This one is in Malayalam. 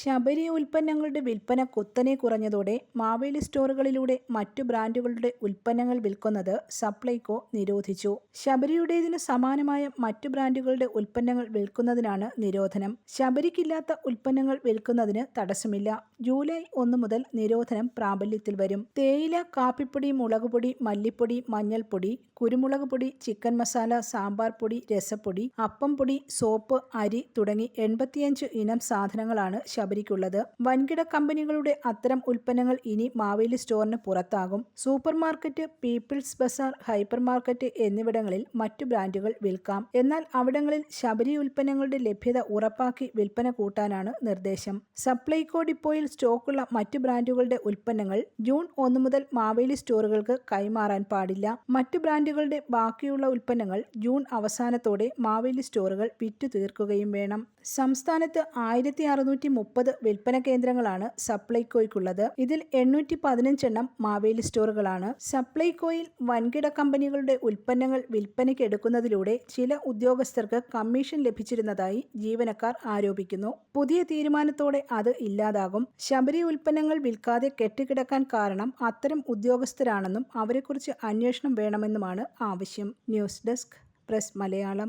ശബരി ഉൽപ്പന്നങ്ങളുടെ വിൽപ്പന കുത്തനെ കുറഞ്ഞതോടെ മാവേലി സ്റ്റോറുകളിലൂടെ മറ്റു ബ്രാൻഡുകളുടെ ഉൽപ്പന്നങ്ങൾ വിൽക്കുന്നത് സപ്ലൈകോ നിരോധിച്ചു. ശബരിയുടേതിന് സമാനമായ മറ്റു ബ്രാൻഡുകളുടെ ഉൽപ്പന്നങ്ങൾ വിൽക്കുന്നതിനാണ് നിരോധനം. ശബരിക്കില്ലാത്ത ഉൽപ്പന്നങ്ങൾ വിൽക്കുന്നതിന് തടസ്സമില്ല. ജൂലൈ ഒന്ന് മുതൽ നിരോധനം പ്രാബല്യത്തിൽ വരും. തേയില കാപ്പിപ്പൊടി മുളകുപൊടി മല്ലിപ്പൊടി മഞ്ഞൾപ്പൊടി കുരുമുളക് പൊടി ചിക്കൻ മസാല സാമ്പാർ പൊടി രസപ്പൊടി അപ്പം പൊടി സോപ്പ് അരി തുടങ്ങി എൺപത്തിയഞ്ച് ഇനം സാധനങ്ങളാണ് ശബരിക്കുള്ളത്. വൻകിട കമ്പനികളുടെ അത്തരം ഉൽപ്പന്നങ്ങൾ ഇനി മാവേലി സ്റ്റോറിന് പുറത്താകും. Supermarket people's bazaar hypermarket എന്നിവിടങ്ങളിൽ മറ്റു ബ്രാൻഡുകൾ വിൽക്കാം. എന്നാൽ അവിടങ്ങളിൽ ശബരി ഉൽപ്പന്നങ്ങളുടെ ലഭ്യത ഉറപ്പാക്കി വിൽപ്പന കൂട്ടാനാണ് നിർദ്ദേശം. സപ്ലൈകോ ഡിപ്പോയിൽ സ്റ്റോക്കുള്ള മറ്റു ബ്രാൻഡുകളുടെ ഉൽപ്പന്നങ്ങൾ ജൂൺ ഒന്ന് മുതൽ മാവേലി സ്റ്റോറുകൾക്ക് കൈമാറാൻ പാടില്ല. മറ്റു ബ്രാൻഡുകളുടെ ബാക്കിയുള്ള ഉൽപ്പന്നങ്ങൾ ജൂൺ അവസാനത്തോടെ മാവേലി സ്റ്റോറുകൾ വിറ്റു തീർക്കുകയും വേണം. സംസ്ഥാനത്ത് ആയിരത്തി മുപ്പത് വിൽപ്പന കേന്ദ്രങ്ങളാണ് സപ്ലൈകോയ്ക്കുള്ളത്. ഇതിൽ എണ്ണൂറ്റി പതിനഞ്ചെണ്ണം മാവേലി സ്റ്റോറുകളാണ്. സപ്ലൈകോയിൽ വൻകിട കമ്പനികളുടെ ഉൽപ്പന്നങ്ങൾ വിൽപ്പനയ്ക്ക് എടുക്കുന്നതിലൂടെ ചില ഉദ്യോഗസ്ഥർക്ക് കമ്മീഷൻ ലഭിച്ചിരുന്നതായി ജീവനക്കാർ ആരോപിക്കുന്നു. പുതിയ തീരുമാനത്തോടെ അത് ഇല്ലാതാകും. ശബരി ഉൽപ്പന്നങ്ങൾ വിൽക്കാതെ കെട്ടിക്കിടക്കാൻ കാരണം അത്തരം ഉദ്യോഗസ്ഥരാണെന്നും അവരെക്കുറിച്ച് അന്വേഷണം വേണമെന്നുമാണ് ആവശ്യം. News desk press Malayalam.